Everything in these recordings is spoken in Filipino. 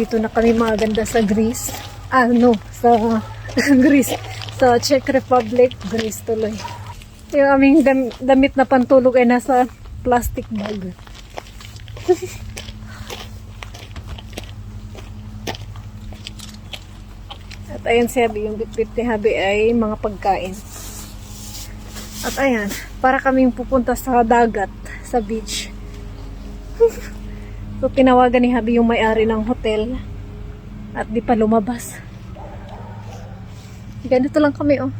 nandito na kami mga ganda sa Greece. Ah, sa Greece. Sa Czech Republic, Greece tuloy. Yung aming dam- damit na pantulog ay nasa plastic bag. At ayan si Habi, yung bitbit ni Habi ay mga pagkain. At ayan, para kaming pupunta sa dagat, sa beach. so, tinawagan ni Habi yung may-ari ng hotel. At di pa lumabas. Ganito lang kami, oh.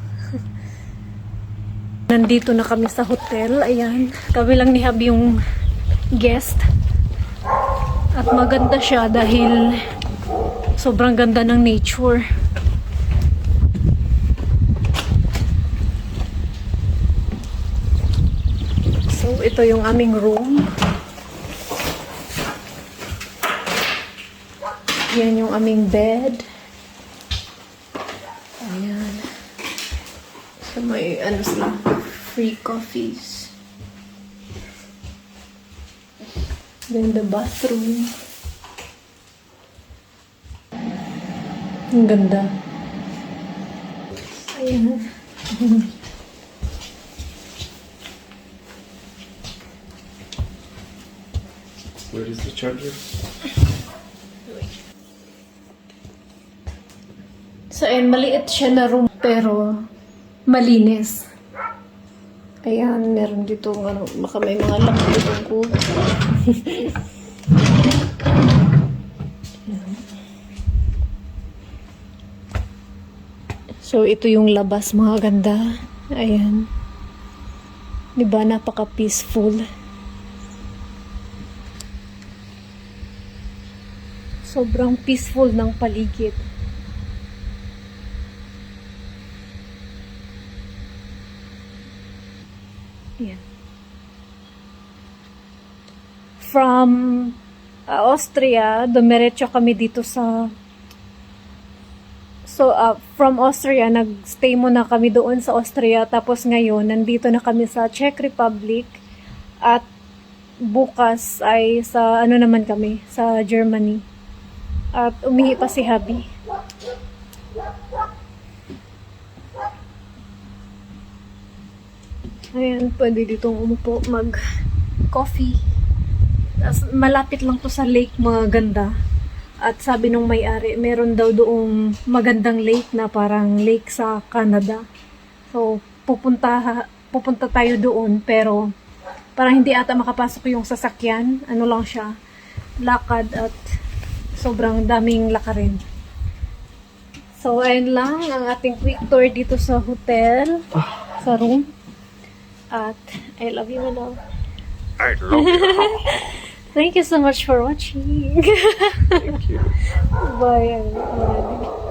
Nandito na kami sa hotel. Ayan. Kami lang ni Habi yung guest. At maganda siya dahil sobrang ganda ng nature. So, ito yung aming room. Yan yung aming bed. Ayan. So, may ano sila, free coffees. Then the bathroom. Ang ganda. Ayan. Where is the charger? So, ayan, maliit siya na room, pero malinis. Ayan, meron dito, ano, baka may mga lock dito ko. so, ito yung labas, mga ganda. Ayan. Diba, napaka-peaceful. Sobrang peaceful ng paligid. Yan. From uh, Austria, dumiretso kami dito sa So, uh, from Austria, nag-stay muna kami doon sa Austria. Tapos ngayon, nandito na kami sa Czech Republic. At bukas ay sa, ano naman kami, sa Germany. At umihi pa si Habi. Ayan, pwede ditong umupo mag-coffee. Malapit lang to sa lake, mga ganda. At sabi nung may-ari, meron daw doong magandang lake na parang lake sa Canada. So, pupunta, pupunta tayo doon, pero parang hindi ata makapasok yung sasakyan. Ano lang siya, lakad at sobrang daming lakarin. So, ayun lang ang ating quick tour dito sa hotel, sa room. At I love you, my love. I love you. Thank you so much for watching. Thank you. Bye.